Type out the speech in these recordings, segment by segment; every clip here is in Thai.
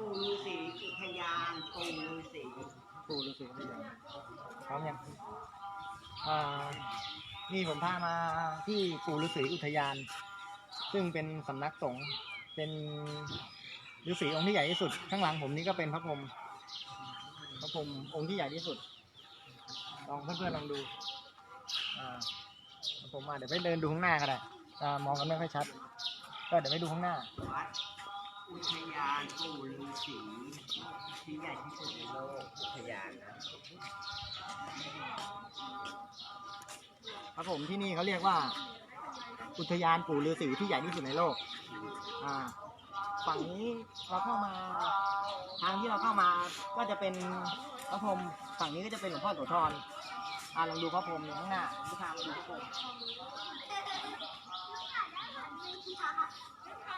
ปู่ฤาษีอุทยานปู่ฤาษีปู่ฤาษีพยานพร้อมยังอ่านี่ผมพามาที่ปู่ฤาษีอุทยาน ซึ่งเป็นสำนักสงฆ์เป็นฤาษีองค์ที่ใหญ่ที่สุด ข้างหลังผมนี่ก็เป็นพระพรหมพระพรหมองค์ที่ใหญ่ที่สุด ลองเพื่อนๆลองดูอ่าพระพรหมมาเดี๋ยวไปเดินดูข้างหน้าก็ได้อ่ามองกันไม่ค่อยชัด ก็เดี๋ยวไปดูข้างหน้า อุทยานปู่ฤาษีที่ใหญ่ที่สุดในโลกอุทยานนะครับผมที่นี่เขาเรียกว่า อุทยานปู่ฤาษีที่ใหญ่ที่สุดในโลก อ่า ฝั่งนี้เราเข้ามา ทางที่เราเข้ามาก็จะเป็นพระพรหมฝั่งนี้ก็จะเป็นหลวงพ่อโสธรอ่าลองดูพระพรหมอยู่ข้างหน้าลูกค้ามาดูพระพรหม เ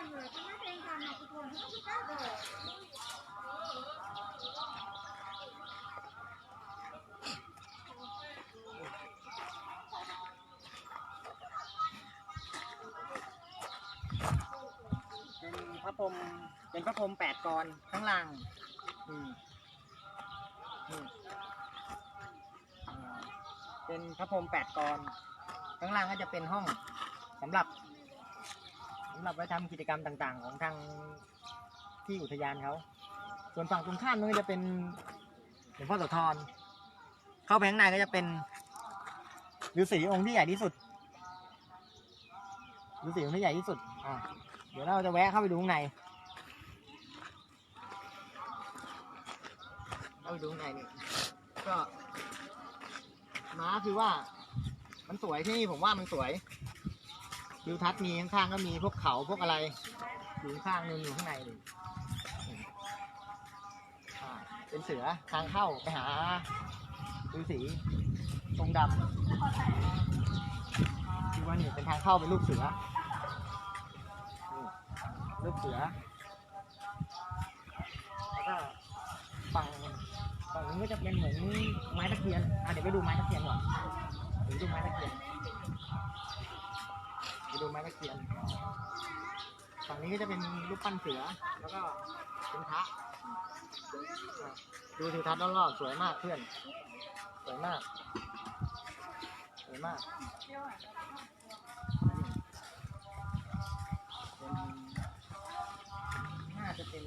ป็นพระพรหมเป็นพระพรหมแปดกรข้างล่างอืมนี่อ่าเป็นพระพรหมแปดกรข้างล่างก็จะเป็นห้องสำหรับำหรับไว้ทำกิจกรรมต่างๆ ของทางที่อุทยานเขา ส่วนฝั่งตรงข้ามนู้นก็จะเป็นหลวงพ่อโสธรเข้าไปข้างในก็จะเป็นฤาษีองค์ที่ใหญ่ที่สุดฤาษีองค์ที่ใหญ่ที่สุดอ่าเดี๋ยวเราจะแวะเข้าไปดูข้างในเข้าไปดูข้างในนี่ก็ม้าคือว่ามันสวยที่นี่ผมว่ามันสวย วิวทัศน์มีข้างๆก็มีพวกเขาพวกอะไรอยู่ข้างนึงอยู่ข้างในเลยเป็นเสือทางเข้าไปหาฤาษีตรงดำคือว่านี่เป็นทางเข้าเป็นรูปเสือลูกเสือแล้วก็ฝั่งฝั่งนี้ก็จะเป็นเหมือนไม้ตะเคียนอะเดี๋ยวไปดูไม้ตะเคียนก่อนเดี๋ยวดูไม้ตะเคียน ไปดูไม้ตะเคียนฝั่งนี้ก็จะเป็นรูปปั้นเสือ แล้วก็เป็นพระดูทิวทัศน์รอบๆสวยมากเพื่อน สวยมาก สวยมากเป็นน่าจะเป็น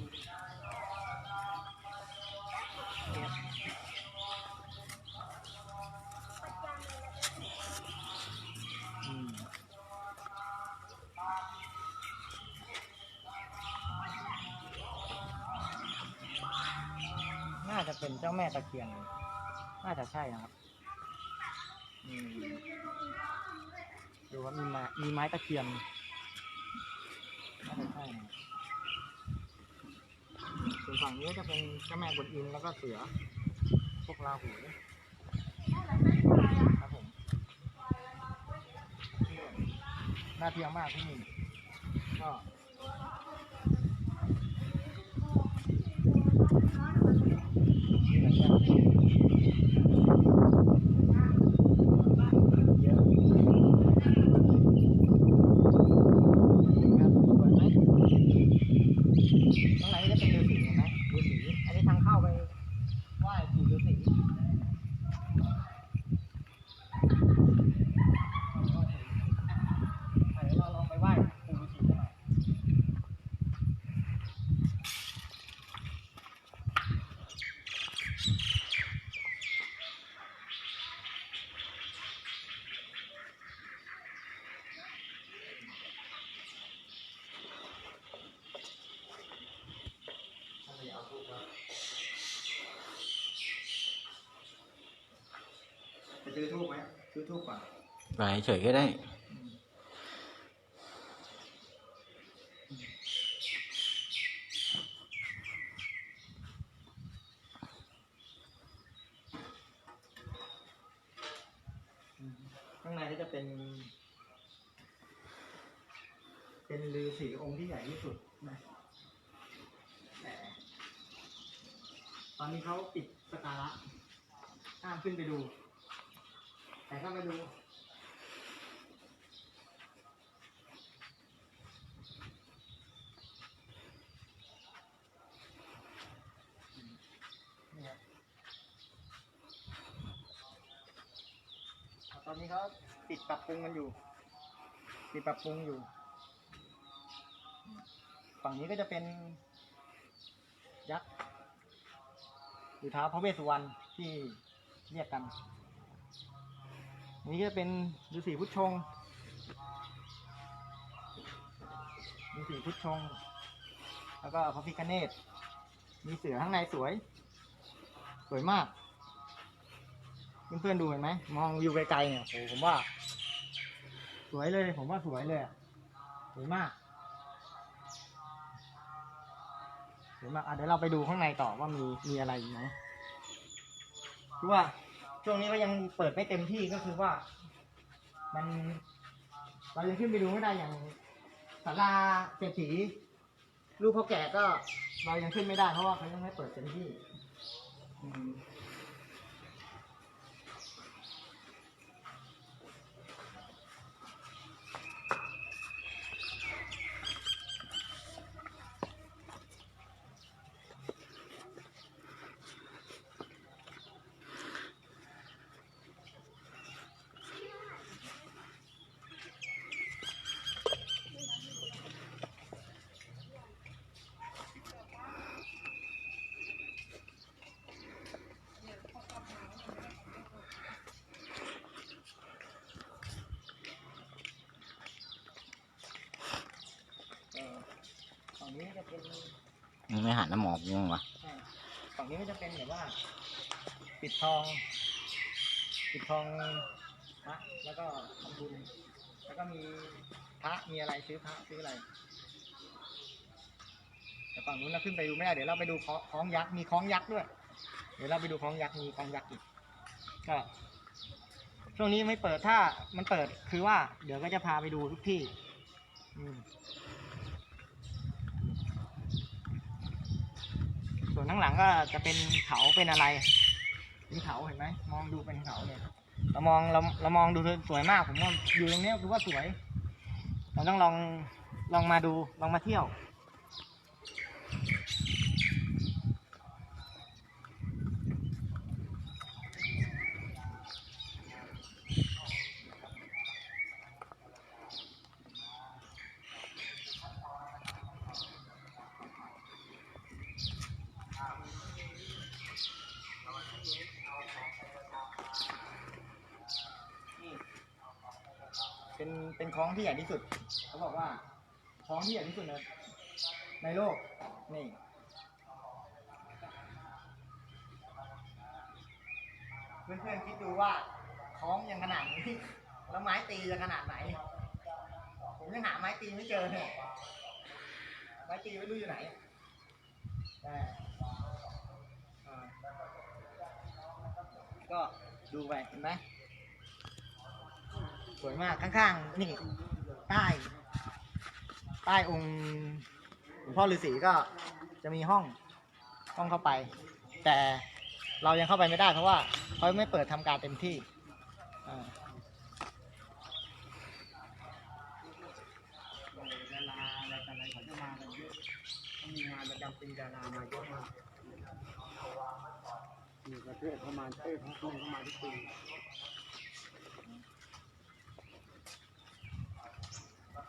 จะเป็นเจ้าแม่ตะเคียน น่าจะใช่นะครับดูว่ามีไม้มีไม้ตะเคียนน่าจะใช่นะส่วนฝั่งนี้จะเป็นเจ้าแม่กวนอิมแล้วก็เสือ พวกราหูครับผมน่าเที่ยวมากที่นี่ก็ Thank you. ซื้อทูบก่อนไปเฉยก็ได้ ข้างในก็จะเป็น เป็นฤาษีองค์ที่ใหญ่ที่สุดนะแต่ตอนนี้เขาปิดสการะห้ามขึ้นไปดู แต่ก็ไม่รู้ตอนนี้เขาปิดปรับปรุงกันอยู่ปิดปรับปรุงอยู่ ฝั่งนี้ก็จะเป็น ยักษ์หรือท้าพระเวสสุวรรณที่เรียกกัน นนี้ก็จะเป็นฤาษีพุทธชงฤาษีพุทธชง แล้วก็พระพิฆเนศมีเสือข้างในสวย สวยมาก เพื่อนๆดูเห็นไหม มองอยู่ไกลๆเนี่ยโอ้ผมว่า สวยเลย ผมว่าสวยเลยสวยมากสวยมากอะเดี๋ยวเราไปดูข้างในต่อว่ามีมีอะไรอยู่ไหมคือว่า ช่วงนี้ก็ยังเปิดไม่เต็มที่ก็คือว่า มันเรายังขึ้นไปดูไม่ได้อย่างศาลาเศรษฐีรูปพ่อแก่ก็เรายังขึ้นไม่ได้เพราะว่าเขายังไม่เปิดเต็มที่ เป็นมึงไม่หันน้ำหมอกมึงวะอ่าฝั่งนี้ก็จะเป็นแบบว่า ปิดทอง ปิดทองพระแล้วก็ทำบุญแล้วก็มีพระมีอะไรซื้อพระซื้ออะไรแต่ฝั่งนู้นเราขึ้นไปดูไม่ได้เดี๋ยวเราไปดูคล้องคล้องยักษ์มีคล้องยักษ์ด้วย เดี๋ยวเราไปดูคล้องยักษ์มีคล้องยักษ์อีกก็ ช่วงนี้ไม่เปิดถ้ามันเปิดคือว่า เดี๋ยวก็จะพาไปดูทุกที่ อืม ส่วนข้างหลังก็จะเป็นเขาเป็นอะไรเป็นเขาเห็นไหมมองดูเป็นเขาเนี่ยเรามองเราเรามองดูสวยมากผมว่าอยู่ตรงเนี้ยคือว่าสวย เราต้องลองลองมาดูลองมาเที่ยว นี่ เป็นเป็นคลองที่ใหญ่ที่สุด เขาบอกว่าคลองที่ใหญ่ที่สุดในในโลก นี่ เพื่อนๆคิดดูว่าคล้องยังขนาดนี้ แล้วไม้ตีจะขนาดไหน ผมยังหาไม้ตีไม่เจอเนี่ยไม้ตีไม่รู้อยู่ไหนแต่ก็ดูไปเห็นไหม วยมากข้างๆนี่ใต้ใต้องค์หลวงพ่อฤาษีก็จะมีห้องห้องเข้าไป แต่เรายังเข้าไปไม่ได้เพราะว่าเขาไม่เปิดทำการเต็มที่อ่าดาระไรต่ออะไระมากันเยอะเขามีประจำปีดาระมากมีประเทศเข้ามาเทศของคนเข้ามาทุกปี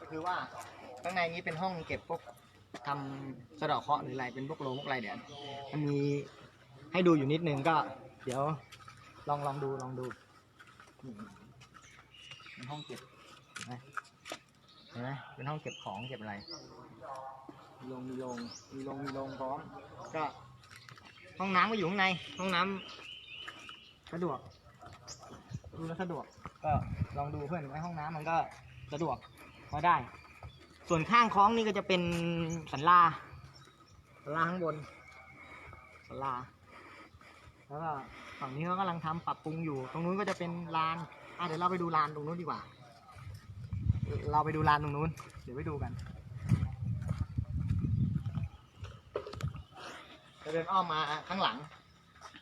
คือว่าข้างในนี้เป็นห้องเก็บพวกทำสะเดาะเคราะห์หรืออะไรเป็นพวกโลงพวกอะไรเดี๋ยวมันมีให้ดูอยู่นิดนึงก็ เดี๋ยวลองลองดูลองดูเป็นห้องเก็บเห็นไหมเห็นไหมเป็นห้องเก็บของเก็บอะไรมีโรงมีโรงมีโรงมีโรงพร้อม ก็ ห้องน้ำก็อยู่ข้างใน ห้องน้ำสะดวกดูแล้วสะดวก ก็ลองดูเพื่อนในห้องน้ำมันก็สะดวก พอได้ ส่วนข้างคล้องนี่ก็จะเป็นสันลาสันลาข้างบนสันลา แล้วก็ฝั่งนี้เขากำลังทำปรับปรุงอยู่ ตรงนู้นก็จะเป็นลานอะเดี๋ยวเราไปดูลานตรงนู้นดีกว่า เราไปดูลานตรงนู้น เดี๋ยวไปดูกันจะเดินอ้อมมาข้างหลัง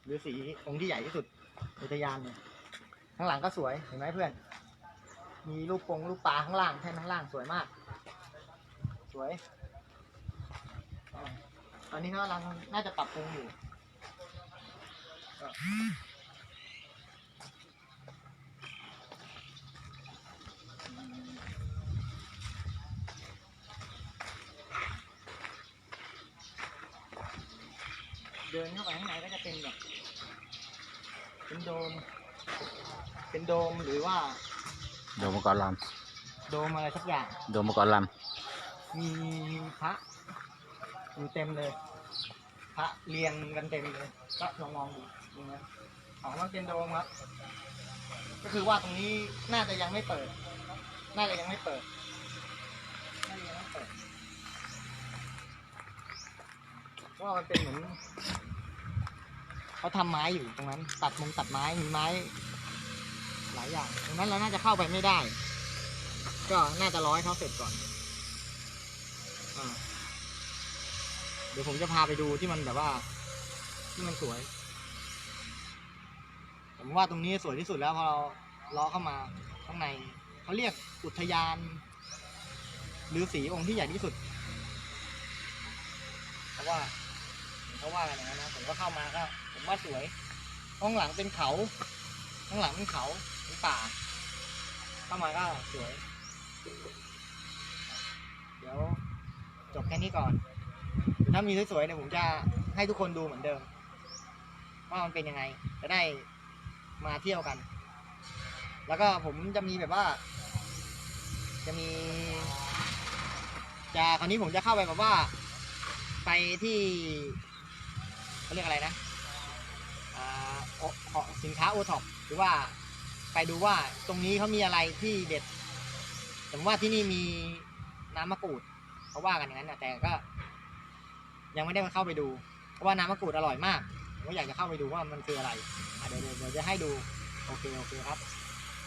หรือสีองค์ที่ใหญ่ที่สุดอุทยานเนี่ยข้างหลังก็สวยเห็นไหมเพื่อน มีรูปปงรูปปลาข้างล่างแท่นข้างล่างสวยมาก สวย ตอนนี้เขากำลังน่าจะปรับปรุงอยู่เดินเข้าไปข้างในก็จะเป็นแบบเป็นโดม เป็นโดมหรือว่า โดมมังกรลโดมอะไรสักอย่างำโดมมังกรลมีมีพระอยู่เต็มเลย พระเรียงกันเต็มเลย ก็ลองมองดูนี่นะของมันเป็นโดมครับ ก็คือว่าตรงนี้น่าจะยังไม่เปิด น่าจะยังไม่เปิดน่าจะยังไม่เปิดเพราะว่ามันเป็นเหมือนเขาทำไม้อยู่ตรงนั้น ตัดมุมตัดไม้มีไม้หลายอย่างตรงนั้นเราน่าจะเข้าไปไม่ได้ ก็น่าจะร้อยเขาเสร็จก่อนอเดี๋ยวผมจะพาไปดูที่มันแบบว่า ที่มันสวย ผมว่าตรงนี้สวยที่สุดแล้วพอเราล้อเข้ามาข้างในเขาเรียกอุทยานฤาษีองค์ที่ใหญ่ที่สุดเพราะว่าเขาว่ากันอย่างนั้นนะผมก็เข้ามาก็ผมว่าสวย ข้างหลังเป็นเขา ข้างหลังเป็นเขา ป่า เข้ามาก็สวย เดี๋ยวจบแค่นี้ก่อน ถ้ามีสวยๆเนี่ยผมจะให้ทุกคนดูเหมือนเดิม ว่ามันเป็นยังไง จะได้มาเที่ยวกัน แล้วก็ผมจะมีแบบว่า จะมี จะคราวนี้ผมจะเข้าไปแบบว่า ไปที่เขาเรียกอะไรนะอ่าโอขอสินค้าโอท็อปหรือว่า ไปดูว่าตรงนี้เขามีอะไรที่เด็ดผมว่าที่นี่มีน้ำมะกรูดเขาว่ากันอย่างนั้นนะแต่ก็ ยังไม่ได้มาเข้าไปดู เพราะว่าน้ำมะกรูดอร่อยมากผมก็อยากจะเข้าไปดูว่ามันคืออะไรอะเดี๋ยวเดี๋ยวเดี๋ยวจะให้ดูโอเคโอเคครับ